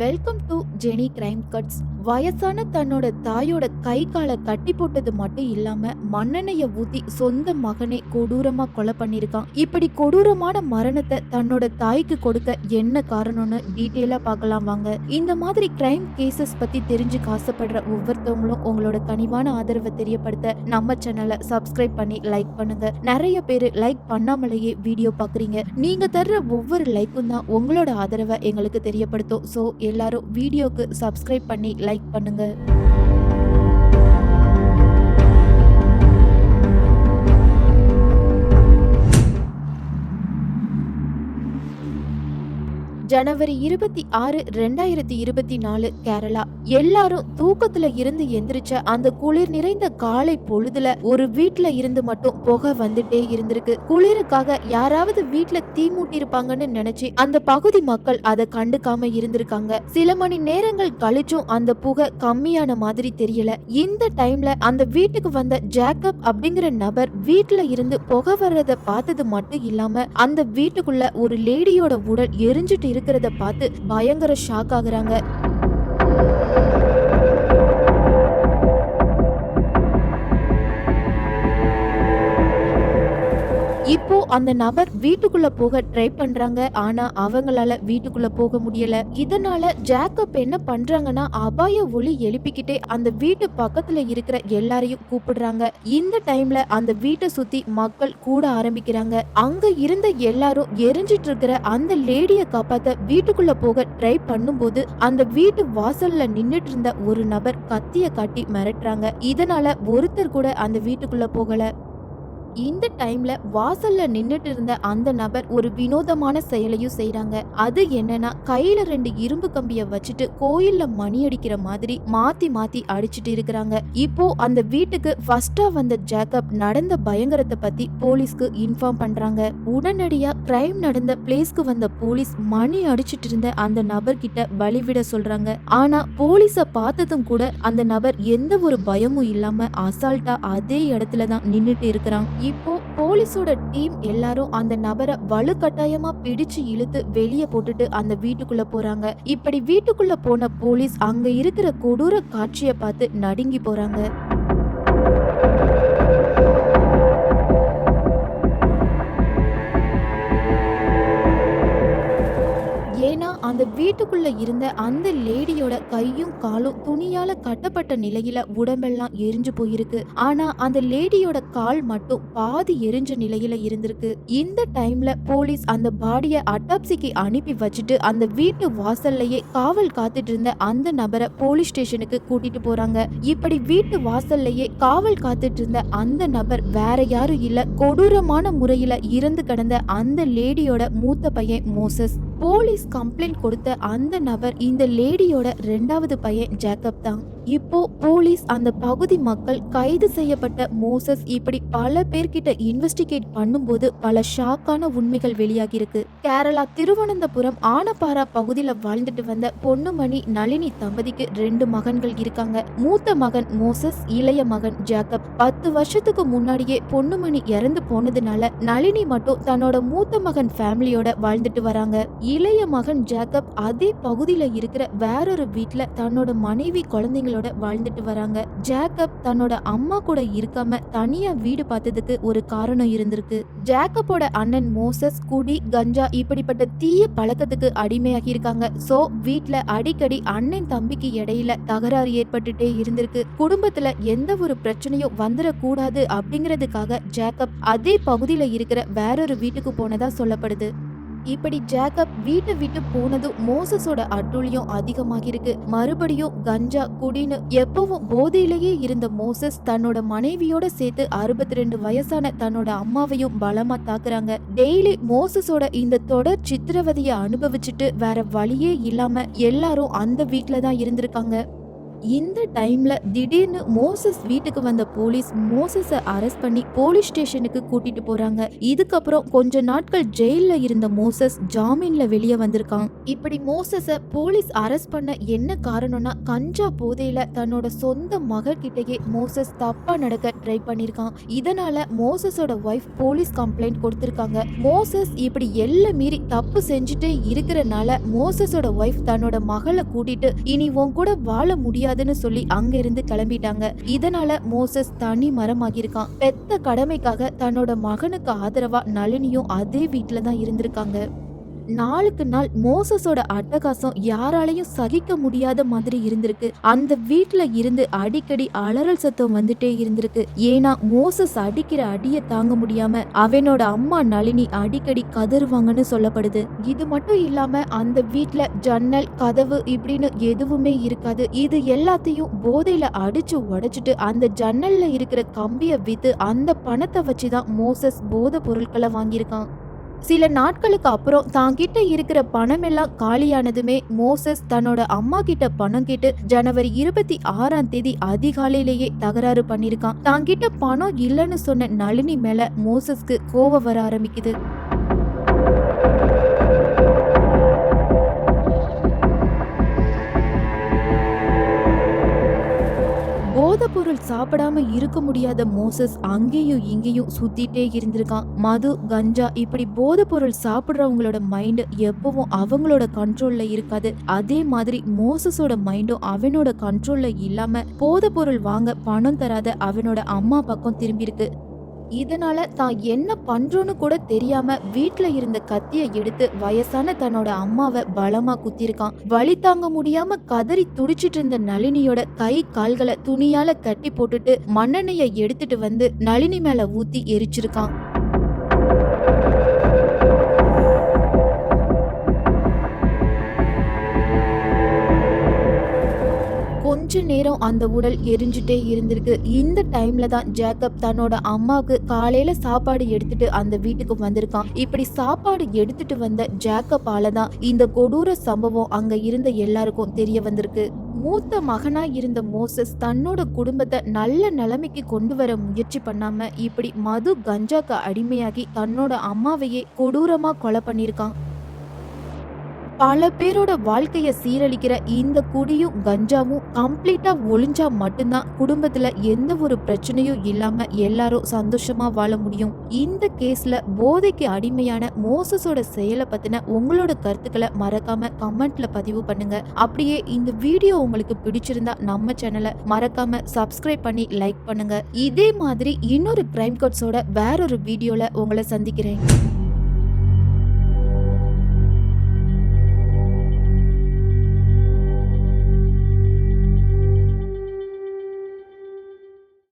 Welcome to Jenny crime cuts வயசான தன்னோட தாயோட கை காலை கட்டி போட்டது மட்டும் இல்லாம மண்ணெண்ணெய ஊத்தி சொந்த மகனை கொடூரமா கொலை பண்ணிருக்கான் இப்படி கொடூரமான மரணத்தை தன்னோட தாய்க்கு கொடுக்க என்ன காரணம்னு டீட்டெயிலா பார்க்கலாம் வாங்க. இந்த மாதிரி கிரைம் கேசஸ் பத்தி தெரிஞ்சுக்க ஆசைப்படுற ஒவ்வொருத்தவங்களும் உங்களோட கனிவான ஆதரவை தெரியப்படுத்த நம்ம சேனலை சப்ஸ்கிரைப் பண்ணி லைக் பண்ணுங்க. நிறைய பேர் லைக் பண்ணாமலேயே வீடியோ பாக்குறீங்க நீங்க தர்ற ஒவ்வொரு லைக்கும் தான் உங்களோட ஆதரவை எங்களுக்கு தெரியப்படுத்தும். ஸோ எல்லாரும் வீடியோக்கு சப்ஸ்கிரைப் பண்ணி லைக் பண்ணுங்கள் ஜனவரி இருபத்தி ஆறு ரெண்டாயிரத்தி இருபத்தி நாலு கேரளா. எல்லாரும் தூக்கத்துல இருந்து எந்திரிச்ச அந்த குளிர் நிறைந்த காலை பொழுதுல ஒரு வீட்டுல இருந்து மட்டும் புகை வந்துட்டே இருந்திருக்கு. குளிருக்காக யாராவது வீட்டுல தீ மூட்டி இருப்பாங்கன்னு நினைச்சு அந்த பகுதி மக்கள் அதை கண்டுக்காம இருந்திருக்காங்க. சில மணி நேரங்கள் கழிச்சும் அந்த புகை கம்மியான மாதிரி தெரியல. இந்த டைம்ல அந்த வீட்டுக்கு வந்த ஜேக்கப் அப்படிங்கிற நபர் வீட்டுல இருந்து புகை வர்றத பார்த்தது மட்டும் இல்லாம அந்த வீட்டுக்குள்ள ஒரு லேடியோட உடல் எரிஞ்சிட்டு இருக்கிறத பார்த்து பயங்கர ஷாக் ஆகுறாங்க. Thank you. இப்போ அந்த நபர் வீட்டுக்குள்ள போக ட்ரை பண்றாங்க. ஆனா அவங்களால வீட்டுக்குள்ள போக முடியல. இதனால ஜாக்கப் என்ன பண்றாங்கன்னா அபாய ஒளி எழுப்பிக்கிட்டே அந்த வீட்டு பக்கத்துல இருக்கிற எல்லாரையும் கூப்பிடுறாங்க. இந்த டைம்ல அந்த வீட்டை சுத்தி மக்கள் கூட ஆரம்பிக்கிறாங்க. அங்க இருந்த எல்லாரும் எரிஞ்சிட்டு இருக்கிற அந்த லேடிய காப்பாத்த வீட்டுக்குள்ள போக ட்ரை பண்ணும்போது அந்த வீட்டு வாசல்ல நின்னுட்டு இருந்த ஒரு நபர் கத்திய காட்டி மிரட்டுறாங்க. இதனால ஒருத்தர் கூட அந்த வீட்டுக்குள்ள போகல. இந்த டைம்ல வாசல்ல நின்றுட்டு இருந்த அந்த நபர் ஒரு வினோதமான செயலையும் செய்யறாங்க அது என்னன்னா கையில ரெண்டு இரும்பு கம்பிய வச்சுட்டு கோயில்ல மணி அடிக்கிற மாதிரி மாத்தி மாத்தி அடிச்சிட்டு இருக்கிறாங்க. இப்போ அந்த வீட்டுக்கு ஃபர்ஸ்டா வந்த ஜேக்கப் நடந்த பயங்கரத்தை பத்தி போலீஸ்க்கு இன்ஃபார்ம் பண்றாங்க. உடனடியா கிரைம் நடந்த பிளேஸ்க்கு வந்த போலீஸ் மணி அடிச்சிட்டு இருந்த அந்த நபர் கிட்ட வழிவிட சொல்றாங்க. ஆனா போலீஸ பார்த்ததும் கூட அந்த நபர் எந்த ஒரு பயமும் இல்லாம அசால்ட்டா அதே இடத்துல தான் நின்றுட்டு இருக்கிறான். இப்போ போலீஸோட டீம் எல்லாரும் அந்த நபரை வலுக்கட்டாயமா பிடிச்சு இழுத்து வெளியே போட்டுட்டு அந்த வீட்டுக்குள்ள போறாங்க. இப்படி வீட்டுக்குள்ள போன போலீஸ் அங்க இருக்கிற கொடூர காட்சியை பார்த்து நடுங்கி போறாங்க. அந்த வீட்டுக்குள்ள இருந்த அந்த லேடியோட கையும் காலும் துணியால கட்டப்பட்ட நிலையில உடம்பெல்லாம் எரிஞ்சு போயிருக்கு. ஆனா அந்த லேடியோட கால் மட்டும் பாதி எரிஞ்ச நிலையில இருந்திருக்கு. இந்த டைம்ல போலீஸ் அந்த பாடிய அட்டாப்சிக்கு அனுப்பி வச்சுட்டு அந்த வீட்டு வாசல்லையே காவல் காத்துட்டு இருந்த அந்த நபரை போலீஸ் ஸ்டேஷனுக்கு கூட்டிட்டு போறாங்க. இப்படி வீட்டு வாசல்லையே காவல் காத்துட்டு இருந்த அந்த நபர் வேற யாரும் இல்ல கொடூரமான முறையில இறந்து கடந்த அந்த லேடியோட மூத்த பையன் மோசஸ். போலீஸ் கம்ப்ளைண்ட் கொடுத்த அந்த நபர் இந்த லேடியோட ரெண்டாவது பையன் ஜேக்கப் தான். இப்போ போலீஸ் அந்த பகுதி மக்கள் கைது செய்யப்பட்ட மோசஸ் இப்படி பல பேர்கிட்ட இன்வெஸ்டிகேட் பண்ணும்போது பல ஷாக்கான உண்மைகள் வெளியாகி இருக்கு கேரளா திருவனந்தபுரம் ஆனப்பாரா பகுதியில வாழ்ந்துட்டு வந்த பொன்னுமணி நளினி தம்பதிக்கு ரெண்டு மகன்கள் இருக்காங்க. மூத்த மகன் மோசஸ் இளைய மகன் ஜேக்கப். பத்து வருஷத்துக்கு முன்னாடியே பொன்னுமணி இறந்து போனதுனால நளினி மட்டும் தன்னோட மூத்த மகன் ஃபேமிலியோட வாழ்ந்துட்டு வராங்க. இளைய மகன் ஜேக்கப் அதே பகுதியில இருக்கிற வேறொரு வீட்டில் தன்னோட மனைவி குழந்தைங்களோட வாழ்ந்துட்டு வராங்க. ஜேக்கப் தன்னோட அம்மா கூட இருக்காம தனியா வீடு பார்த்ததுக்கு ஒரு காரணம் இருந்திருக்கு. ஜேக்கப்போட அண்ணன் மோசஸ் குடி கஞ்சா இப்படிப்பட்ட தீய பழக்கத்துக்கு அடிமையாகி இருக்காங்க சோ வீட்ல அடிக்கடி அண்ணன் தம்பிக்கு இடையில தகராறு ஏற்பட்டுட்டே இருந்திருக்கு. குடும்பத்துல எந்த ஒரு பிரச்சனையும் வந்துடக்கூடாது அப்படிங்கிறதுக்காக ஜேக்கப் அதே பகுதியில இருக்கிற வேறொரு வீட்டுக்கு போனதா சொல்லப்படுது. இப்படி ஜேக்கப் வீட்டை விட்டு போனதும் மோசஸோட அட்டூழியம் அதிகமாகிருக்கு மறுபடியும் கஞ்சா குடின்னு எப்பவும் போதையிலேயே இருந்த மோசஸ் தன்னோட மனைவியோட சேர்த்து அறுபத்தி ரெண்டு வயசான தன்னோட அம்மாவையும் பலமா தாக்குறாங்க. டெய்லி மோசஸோட இந்த தொடர் சித்திரவதையை அனுபவிச்சுட்டு வேற வழியே இல்லாம எல்லாரும் அந்த வீட்டுல தான் இருந்திருக்காங்க. இந்த டைம்ல திடீர்னு மோசஸ் வீட்டுக்கு வந்த போலீஸ் மோசஸ அரெஸ்ட் பண்ணி போலீஸ் ஸ்டேஷனுக்கு கூட்டிட்டு போறாங்க. இதுக்கப்புறம் கொஞ்ச நாட்கள் ஜெயில இருந்த மோசஸ் ஜாமீன்ல வெளியே வந்திருக்கான். இப்படி மோசஸ போலீஸ் அரெஸ்ட் பண்ண என்ன காரணம்னா கஞ்சா போதையில தன்னோட சொந்த மகக்கிட்டயே மோசஸ் தப்பா நடக்க ட்ரை பண்ணிருக்கான். இதனால மோசஸோட ஒய்ஃப் போலீஸ் கம்ப்ளைண்ட் கொடுத்திருக்காங்க. மோசஸ் இப்படி எல்லை மீறி தப்பு செஞ்சுட்டே இருக்கிறனால மோசஸோட ஒய்ஃப் தன்னோட மகளை கூட்டிட்டு இனி உன் கூட வாழ முடியாது. முடியாதுன்னு சொல்லி அங்க இருந்து கிளம்பிட்டாங்க. இதனால மோசஸ் தனி மரமாகியிருக்கான். பெத்த கடமைக்காக தன்னோட மகனுக்கு ஆதரவா நளினியும் அதே வீட்டுல தான் இருந்திருக்காங்க. நாளுக்கு நாள் மோசஸோட அட்டகாசம் யாராலையும் சகிக்க முடியாத மாதிரி இருந்திருக்கு. அந்த வீட்டுல இருந்து அடிக்கடி அலறல் சத்தம் வந்துட்டே இருந்திருக்கு. ஏன்னா மோசஸ் அடிக்கிற அடிய தாங்க முடியாம அவனோட அம்மா நளினி அடிக்கடி கதறுவாங்கன்னு சொல்லப்படுது. இது மட்டும் இல்லாம அந்த வீட்டுல ஜன்னல் கதவு இப்படின்னு எதுவுமே இருக்காது. இது எல்லாத்தையும் போதையில அடிச்சு உடைச்சிட்டு அந்த ஜன்னல்ல இருக்கிற கம்பிய வித்து அந்த பணத்தை வச்சுதான் மோசஸ் போத பொருட்களை வாங்கியிருக்கான். சில நாட்களுக்கு அப்புறம் தான் கிட்ட இருக்கிற பணம் எல்லாம் காலியானதுமே மோசஸ் தன்னோட அம்மா கிட்ட பணம் கேட்டு ஜனவரி இருபத்தி ஆறாம் தேதி அதிகாலையிலேயே தகராறு பண்ணிருக்கான் தான் கிட்ட பணம் இல்லைன்னு சொன்ன நளினி மேல மோசஸ்க்கு கோவம் வர ஆரம்பிக்குது. பொருள் சாப்பிடாம இருக்க முடியாத மோசஸ் அங்கேயும் இங்கேயும் சுத்திட்டே இருந்திருக்கான். மது கஞ்சா இப்படி போதைப்பொருள் சாப்பிடுறவங்களோட மைண்ட் எப்பவும் அவங்களோட கண்ட்ரோல்ல இருக்காது. அதே மாதிரி மோசஸோட மைண்டும் அவனோட கண்ட்ரோல்ல இல்லாம போதைப்பொருள் வாங்க பணம் தராத அவனோட அம்மா பக்கம் திரும்பி இருக்கு. இதனால தான் என்ன பண்றோன்னு கூட தெரியாம வீட்டுல இருந்த கத்தியை எடுத்து வயசான தன்னோட அம்மாவை பலமா குத்திருக்கான். வழி தாங்க முடியாம கதறி துடிச்சிட்டு இருந்த நளினியோட கை கால்களை துணியால கட்டி போட்டுட்டு மண்ணெண்ணெயை எடுத்துட்டு வந்து நளினி மேல ஊத்தி எரிச்சிருக்கான். கொஞ்ச நேரம் அந்த உடல் எரிஞ்சுட்டே இருந்திருக்கு. இந்த டைம்ல தான் ஜேக்கப் தன்னோட அம்மாவுக்கு காலையில சாப்பாடு எடுத்துட்டு அந்த வீட்டுக்கு வந்திருக்கான். இப்படி சாப்பாடு எடுத்துட்டு வந்த ஜேக்கப்பால தான் இந்த கொடூர சம்பவம் அங்க இருந்த எல்லாருக்கும் தெரிய வந்திருக்கு. மூத்த மகனா இருந்த மோசஸ் தன்னோட குடும்பத்தை நல்ல நிலைமைக்கு கொண்டு வர முயற்சி பண்ணாம இப்படி மது கஞ்சாக்கு அடிமையாகி தன்னோட அம்மாவையே கொடூரமா கொலை பண்ணிருக்கான் பல பேரோட வாழ்க்கைய சீரழிக்கிற இந்த குடியும் கஞ்சாவும் கம்ப்ளீட்டா ஒளிஞ்சா மட்டும்தான் குடும்பத்துல எந்த ஒரு பிரச்சனையும் இல்லாம எல்லாரும் சந்தோஷமா வாழ முடியும். இந்த கேஸ்ல போதைக்கு அடிமையான மோசஸோட செயலை பத்தின உங்களோட கருத்துக்களை மறக்காம கமெண்ட்ல பதிவு பண்ணுங்க. அப்படியே இந்த வீடியோ உங்களுக்கு பிடிச்சிருந்தா நம்ம சேனலை மறக்காம சப்ஸ்கிரைப் பண்ணி லைக் பண்ணுங்க. இதே மாதிரி இன்னொரு கிரைம் கோட்ஸோட வேறொரு வீடியோல உங்களை சந்திக்கிறேன்.